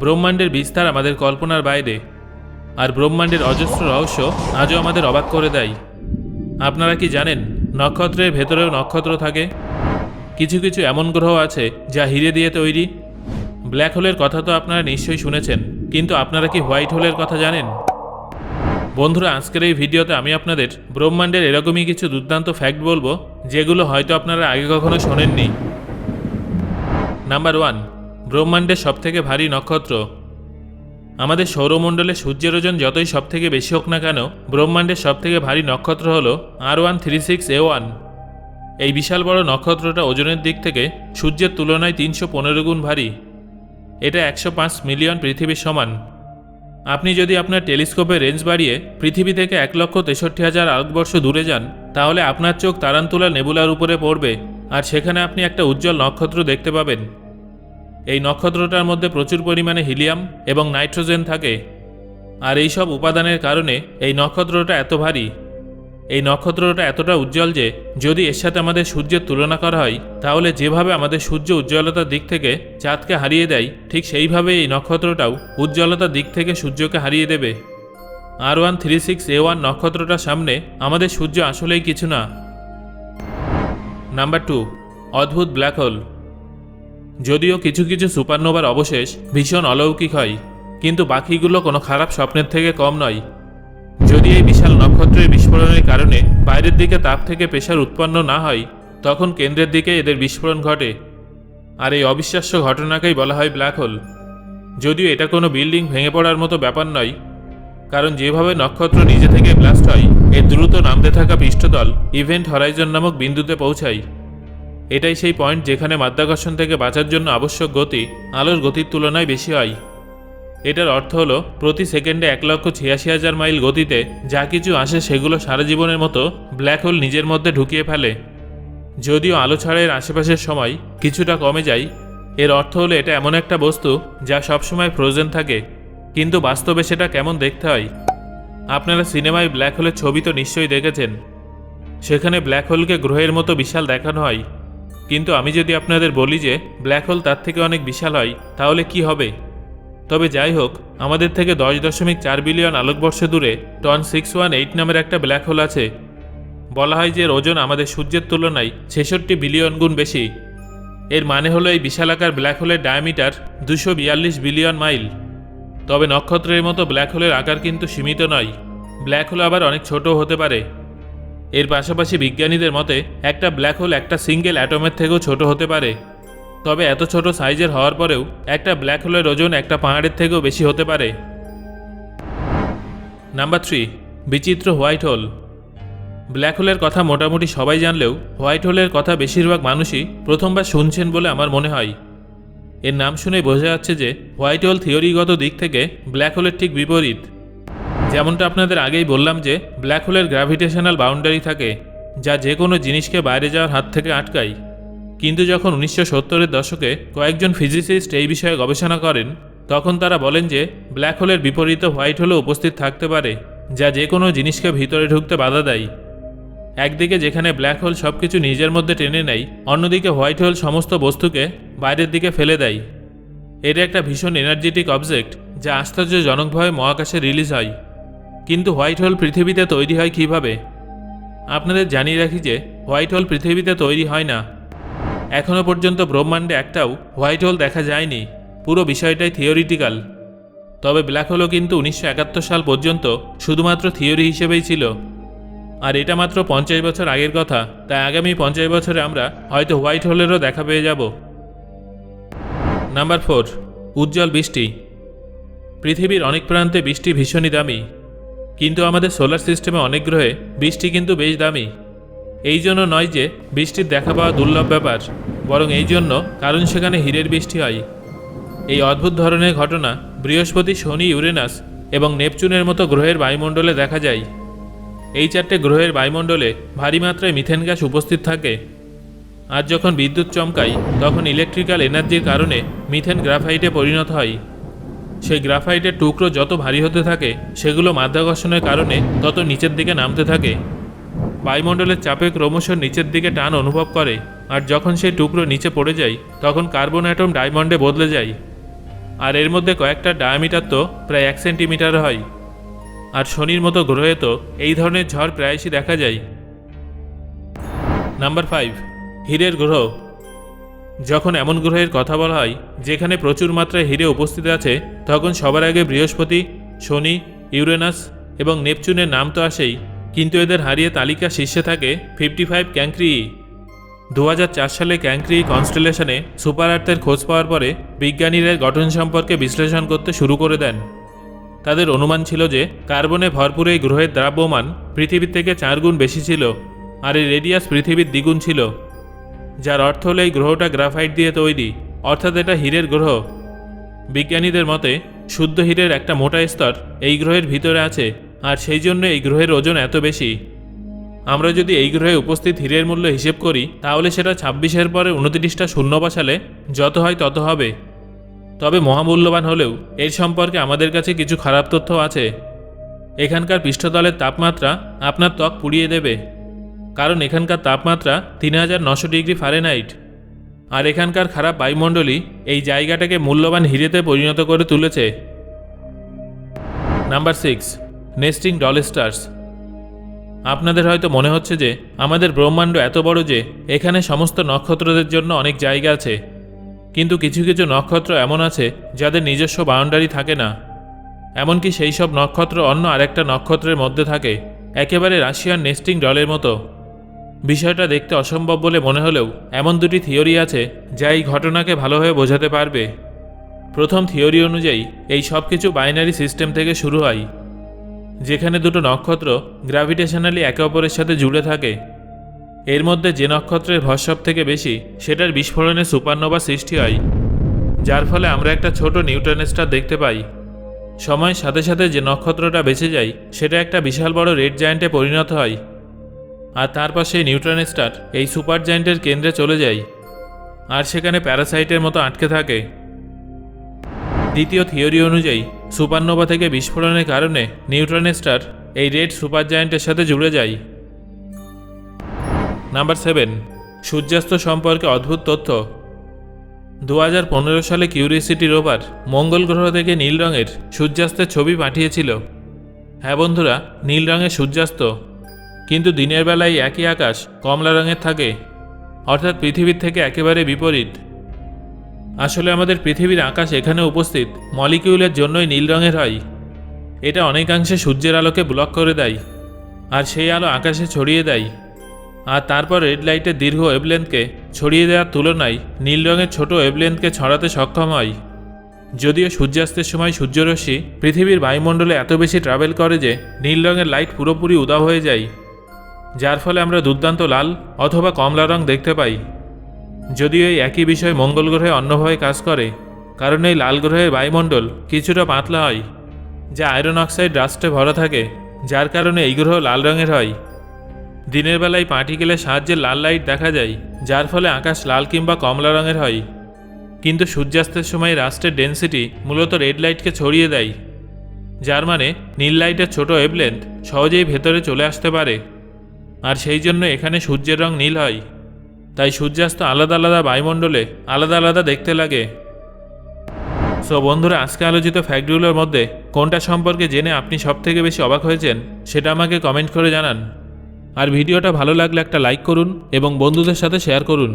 ব্রহ্মাণ্ডের বিস্তার আমাদের কল্পনার বাইরে, আর ব্রহ্মাণ্ডের অজস্র রহস্য আজও আমাদের অবাক করে দেয়। আপনারা কি জানেন নক্ষত্রের ভেতরেও নক্ষত্র থাকে? কিছু কিছু এমন গ্রহ আছে যা হিরে দিয়ে তৈরি। ব্ল্যাক হোলের কথা তো আপনারা নিশ্চয়ই শুনেছেন, কিন্তু আপনারা কি হোয়াইট হোলের কথা জানেন? বন্ধুরা, আজকের এই ভিডিওতে আমি আপনাদের ব্রহ্মাণ্ডের এরকমই কিছু দুর্দান্ত ফ্যাক্ট বলব, যেগুলো হয়তো আপনারা আগে কখনো শোনেননি। নাম্বার ওয়ান ব্রহ্মাণ্ডের সবথেকে ভারী নক্ষত্র। আমাদের সৌরমণ্ডলে সূর্যের ওজন যতই সবথেকে বেশি হোক না কেন ব্রহ্মাণ্ডের সবথেকে ভারী নক্ষত্র হল R one three six A one. এই বিশাল বড় নক্ষত্রটা ওজনের দিক থেকে সূর্যের তুলনায় তিনশো পনেরো গুণ ভারী। এটা একশো পাঁচ মিলিয়ন পৃথিবীর সমান। আপনি যদি আপনার টেলিস্কোপের রেঞ্জ বাড়িয়ে পৃথিবী থেকে এক লক্ষ তেষট্টি হাজার আলোকবর্ষ দূরে যান, তাহলে আপনার চোখ তারান্তুলা নেবুলার উপরে পড়বে, আর সেখানে আপনি একটা উজ্জ্বল নক্ষত্র দেখতে পাবেন। এই নক্ষত্রটার মধ্যে প্রচুর পরিমাণে হিলিয়াম এবং নাইট্রোজেন থাকে। আর এই সব উপাদানের কারণে এই নক্ষত্রটা এত ভারী। এই নক্ষত্রটা এতটা উজ্জ্বল যে, যদি এর সাথে আমাদের সূর্যের তুলনা করা হয়, তাহলে যেভাবে আমাদের সূর্য উজ্জ্বলতার দিক থেকে চাঁদকে হারিয়ে দেয়, ঠিক সেইভাবে এই নক্ষত্রটাও উজ্জ্বলতার দিক থেকে সূর্যকে হারিয়ে দেবে। R one three six A one নক্ষত্রটার সামনে আমাদের সূর্য আসলেই কিছু না। নাম্বার টু অদ্ভুত ব্ল্যাক হোল যদিও কিছু কিছু সুপারনোভার অবশেষ ভীষণ অলৌকিক হয়, কিন্তু বাকিগুলো কোনো খারাপ স্বপ্নের থেকে কম নয়। যদি এই বিশাল নক্ষত্রের বিস্ফোরণের কারণে বাইরের দিকে তাপ থেকে প্রেশার উৎপন্ন না হয়, তখন কেন্দ্রের দিকে এদের বিস্ফোরণ ঘটে। আর এই অবিশ্বাস্য ঘটনাকেই বলা হয় ব্ল্যাক হোল। যদিও এটা কোনো বিল্ডিং ভেঙে পড়ার মতো ব্যাপার নয়, কারণ যেভাবে নক্ষত্র নিজে থেকে ব্লাস্ট হয়, এর দ্রুত নামতে থাকা পৃষ্ঠতল ইভেন্ট হরাইজন নামক বিন্দুতে পৌঁছায়। এটাই সেই পয়েন্ট যেখানে মাধ্যাকর্ষণ থেকে বাঁচার জন্য আবশ্যক গতি আলোর গতির তুলনায় বেশি হয়। এটার অর্থ হলো, প্রতি সেকেন্ডে এক লক্ষ ছিয়াশি হাজার মাইল গতিতে যা কিছু আসে সেগুলো সারা জীবনের মতো ব্ল্যাক হোল নিজের মধ্যে ঢুকিয়ে ফেলে। যদিও আলো ছাড়ের আশেপাশের সময় কিছুটা কমে যায়, এর অর্থ হলো এটা এমন একটা বস্তু যা সবসময় ফ্রোজেন থাকে, কিন্তু বাস্তবে সেটা কেমন দেখতে হয়? আপনারা সিনেমায় ব্ল্যাক হোলের ছবি তো নিশ্চয়ই দেখেছেন। সেখানে ব্ল্যাক হোলকে গ্রহের মতো বিশাল দেখানো হয়। কিন্তু আমি যদি আপনাদের বলি যে ব্ল্যাক হোল তার থেকে অনেক বিশাল হয়, তাহলে কি হবে? তবে যাই হোক, আমাদের থেকে দশ দশমিক চার বিলিয়ন আলোকবর্ষ দূরে টন সিক্স ওয়ান এইট নামের একটা ব্ল্যাক হোল আছে। বলা হয় যে ওজন আমাদের সূর্যের তুলনায় ছেষট্টি বিলিয়ন গুণ বেশি। এর মানে হলো এই বিশালাকার ব্ল্যাক হোলের ডায়ামিটার দুশো বিয়াল্লিশ বিলিয়ন মাইল। তবে নক্ষত্রের মতো ব্ল্যাক হোলের আকার কিন্তু সীমিত নয়। ব্ল্যাক হোল আবার অনেক ছোটও হতে পারে। এর পাশাপাশি বিজ্ঞানীদের মতে, একটা ব্ল্যাক হোল একটা সিঙ্গেল অ্যাটমের থেকেও ছোট হতে পারে। তবে এত ছোট সাইজের হওয়ার পরেও একটা ব্ল্যাক হোলের ওজন একটা পাহাড়ের থেকেও বেশি হতে পারে। নাম্বার থ্রি বিচিত্র হোয়াইট হোল। ব্ল্যাক হোলের কথা মোটামুটি সবাই জানলেও, হোয়াইট হোলের কথা বেশিরভাগ মানুষই প্রথমবার শুনছেন বলে আমার মনে হয়। এর নাম শুনে বোঝা যাচ্ছে যে, হোয়াইট হোল থিওরিগত দিক থেকে ব্ল্যাক হোলের ঠিক বিপরীত। যেমনটা আপনাদের আগেই বললাম যে ব্ল্যাক হোলের গ্র্যাভিটেশনাল বাউন্ডারি থাকে, যা যে কোনো জিনিসকে বাইরে যাওয়ার হাত থেকে আটকায়। কিন্তু যখন উনিশশো সত্তরের দশকে কয়েকজন ফিজিসিস্ট এই বিষয়ে গবেষণা করেন, তখন তারা বলেন যে ব্ল্যাক হোলের বিপরীত হোয়াইট হোলও উপস্থিত থাকতে পারে, যা যে কোনো জিনিসকে ভিতরে ঢুকতে বাধা দেয়। একদিকে যেখানে ব্ল্যাক হোল সব কিছু নিজের মধ্যে টেনে নেয়, অন্যদিকে হোয়াইট হোল সমস্ত বস্তুকে বাইরের দিকে ফেলে দেয়। এটা একটা ভীষণ এনার্জেটিক অবজেক্ট যা আশ্চর্যজনকভাবে মহাকাশে রিলিজ হয়। কিন্তু হোয়াইট হোল পৃথিবীতে তৈরি হয় কীভাবে? আপনাদের জানিয়ে রাখি যে, হোয়াইট হোল পৃথিবীতে তৈরি হয় না। এখনও পর্যন্ত ব্রহ্মাণ্ডে একটাও হোয়াইট হোল দেখা যায়নি। পুরো বিষয়টাই থিওরিটিক্যাল। তবে ব্ল্যাক হোলও কিন্তু উনিশশো একাত্তর সাল পর্যন্ত শুধুমাত্র থিওরি হিসেবেই ছিল। আর এটা মাত্র পঞ্চাশ বছর আগের কথা, তাই আগামী পঞ্চাশ বছরে আমরা হয়তো হোয়াইট হোলেরও দেখা পেয়ে যাব। নাম্বার ফোর, উজ্জ্বল বৃষ্টি। পৃথিবীর অনেক প্রান্তে বৃষ্টি ভীষণই দামি। কিন্তু আমাদের সোলার সিস্টেমে অনেক গ্রহে বৃষ্টি কিন্তু বেশ দামি। এই জন্য নয় যে বৃষ্টির দেখা পাওয়া দুর্লভ ব্যাপার, বরং এই জন্য কারণ সেখানে হীরের বৃষ্টি হয়। এই অদ্ভুত ধরনের ঘটনা বৃহস্পতি, শনি, ইউরেনাস এবং নেপচুনের মতো গ্রহের বায়ুমণ্ডলে দেখা যায়। এই চারটে গ্রহের বায়ুমণ্ডলে ভারী মাত্রায় মিথেন গ্যাস উপস্থিত থাকে। আর যখন বিদ্যুৎ চমকায়, তখন ইলেকট্রিক্যাল এনার্জির কারণে মিথেন গ্রাফাইটে পরিণত হয়। সেই গ্রাফাইটের টুকরো যত ভারী হতে থাকে, সেগুলো মাধ্যাকর্ষণের কারণে তত নিচের দিকে নামতে থাকে। বায়ুমণ্ডলের চাপে ক্রমশ নিচের দিকে টান অনুভব করে, আর যখন সেই টুকরো নিচে পড়ে যায়, তখন কার্বন অ্যাটম ডায়মন্ডে বদলে যায়। আর এর মধ্যে কয়েকটা ডায়ামিটার তো প্রায় এক সেন্টিমিটার হয়। আর শনির মতো গ্রহে তো এই ধরনের ঝড় প্রায়শই দেখা যায়। নাম্বার ফাইভ, হীরের গ্রহ। যখন এমন গ্রহের কথা বলা হয়, যেখানে প্রচুর মাত্রায় হিরে উপস্থিত আছে, তখন সবার আগে বৃহস্পতি, শনি, ইউরেনাস এবং নেপচুনের নাম তো আসেই, কিন্তু এদের হারিয়ে তালিকা শীর্ষে থাকে ফিফটি ফাইভ ক্যাঙ্ক্রি দু সালে ক্যাঙ্ক্রি কনস্টেলেশনে সুপার আর্থের খোঁজ পাওয়ার পরে বিজ্ঞানীরা গঠন সম্পর্কে বিশ্লেষণ করতে শুরু করে দেন। তাদের অনুমান ছিল যে, কার্বনে ভরপুর এই গ্রহের দ্রাব্যমান পৃথিবীর থেকে চার গুণ বেশি ছিল, আর এই রেডিয়াস পৃথিবীর দ্বিগুণ ছিল। যার অর্থ হলো এই গ্রহটা গ্রাফাইট দিয়ে তৈরি, অর্থাৎ এটা হীরের গ্রহ। বিজ্ঞানীদের মতে, শুদ্ধ হীরের একটা মোটা স্তর এই গ্রহের ভিতরে আছে, আর সেই জন্য এই গ্রহের ওজন এত বেশি। আমরা যদি এই গ্রহে উপস্থিত হীরের মূল্য হিসেব করি, তাহলে সেটা ছাব্বিশের পরে উনত্রিশটা শূন্য বসালে যত হয় তত হবে। তবে মহামূল্যবান হলেও, এর সম্পর্কে আমাদের কাছে কিছু খারাপ তথ্য আছে। এখানকার পৃষ্ঠতলের তাপমাত্রা আপনার ত্বক পুড়িয়ে দেবে। কারণ এখানকার তাপমাত্রা তিন হাজার নশো ডিগ্রি ফারেনহাইট। আর এখানকার খারাপ বায়ুমণ্ডলী এই জায়গাটাকে মূল্যবান হিরেতে পরিণত করে তুলেছে। Number six, nesting doll stars আপনাদের হয়তো মনে হচ্ছে যে আমাদের ব্রহ্মাণ্ড এত বড় যে এখানে সমস্ত নক্ষত্রদের জন্য অনেক জায়গা আছে। কিন্তু কিছু কিছু নক্ষত্র এমন আছে যাদের নিজস্ব বাউন্ডারি থাকে না। এমনকি সেই সব নক্ষত্র অন্য আরেকটা নক্ষত্রের মধ্যে থাকে, একেবারে রাশিয়ান নেস্টিং ডলের মতো। বিষয়টা দেখতে অসম্ভব বলে মনে হলেও এমন দুটি থিওরি আছে যা এই ঘটনাকে ভালোভাবে বোঝাতে পারবে। প্রথম থিওরি অনুযায়ী, এই সব কিছু বাইনারি সিস্টেম থেকে শুরু হয়, যেখানে দুটো নক্ষত্র গ্র্যাভিটেশনালি একে অপরের সাথে জুড়ে থাকে। এর মধ্যে যে নক্ষত্রের ভর সব থেকে বেশি, সেটার বিস্ফোরণে সুপারনোভা সৃষ্টি হয়, যার ফলে আমরা একটা ছোট নিউট্রন স্টার দেখতে পাই। সময়ের সাথে সাথে যে নক্ষত্রটা বেঁচে যায়, সেটা একটা বিশাল বড় রেড জায়ান্টে পরিণত হয়। আর তার পাশে নিউট্রন স্টার, এই সুপার জায়ান্টের কেন্দ্রে চলে যায় আর সেখানে প্যারাসাইটের মতো আটকে থাকে। দ্বিতীয় থিওরি অনুযায়ী, সুপারনোভা থেকে বিস্ফোরণের কারণে নিউট্রন স্টার এই রেড সুপার জায়ান্টের সাথে জুড়ে যায়। নাম্বার সেভেন, সূর্যাস্ত সম্পর্কে অদ্ভুত তথ্য। দু হাজার পনেরো সালে কিউরিসিটি রোভার মঙ্গল গ্রহ থেকে নীল রঙের সূর্যাস্তের ছবি পাঠিয়েছিল। হ্যাঁ বন্ধুরা, নীল রঙের সূর্যাস্ত। কিন্তু দিনের বেলায় একই আকাশ কমলা রঙের থাকে, অর্থাৎ পৃথিবীর থেকে একেবারে বিপরীত। আসলে আমাদের পৃথিবীর আকাশ এখানে উপস্থিত মলিকিউলের জন্যই নীল রঙের হয়। এটা অনেকাংশে সূর্যের আলোকে ব্লক করে দেয়, আর সেই আলো আকাশে ছড়িয়ে দেয়। আর তারপর রেড লাইটের দীর্ঘ ওয়েবলেন্থকে ছড়িয়ে দেওয়ার তুলনায় নীল রঙের ছোট ওয়েবলেন্থকে ছড়াতে সক্ষম হয়। যদিও সূর্যাস্তের সময় সূর্যরশ্মি পৃথিবীর বায়ুমণ্ডলে এত বেশি ট্রাভেল করে যে নীল রঙের লাইট পুরোপুরি উদাও হয়ে যায়। যার ফলে আমরা দুর্দান্ত লাল অথবা কমলা রং দেখতে পাই। যদিও এই একই বিষয় মঙ্গল গ্রহে অন্যভাবে কাজ করে, কারণ এই লাল গ্রহের বায়ুমণ্ডল কিছুটা পাতলা হয়, যা আয়রন অক্সাইড রাস্টে ভরা থাকে, যার কারণে এই গ্রহ লাল রঙের হয়। দিনের বেলায় পার্টিকেলের সাহায্যে লাল লাইট দেখা যায়, যার ফলে আকাশ লাল কিংবা কমলা রঙের হয়। কিন্তু সূর্যাস্তের সময় রাস্টের ডেন্সিটি মূলত রেড লাইটকে ছড়িয়ে দেয়, যার মানে নীল লাইটের ছোট ওয়েবলেন্থ সহজেই ভেতরে চলে আসতে পারে। আর সেই জন্য এখানে সূর্যের রং নীল হয়। তাই সূর্যাস্ত আলাদা আলাদা বায়ুমণ্ডলে আলাদা আলাদা দেখতে লাগে। সো বন্ধুরা, আজকে আলোচিত ফ্যাক্টগুলোর মধ্যে কোনটা সম্পর্কে জেনে আপনি সব থেকে বেশি অবাক হয়েছেন, সেটা আমাকে কমেন্ট করে জানান। আর ভিডিওটা ভালো লাগলে একটা লাইক করুন এবং বন্ধুদের সাথে শেয়ার করুন।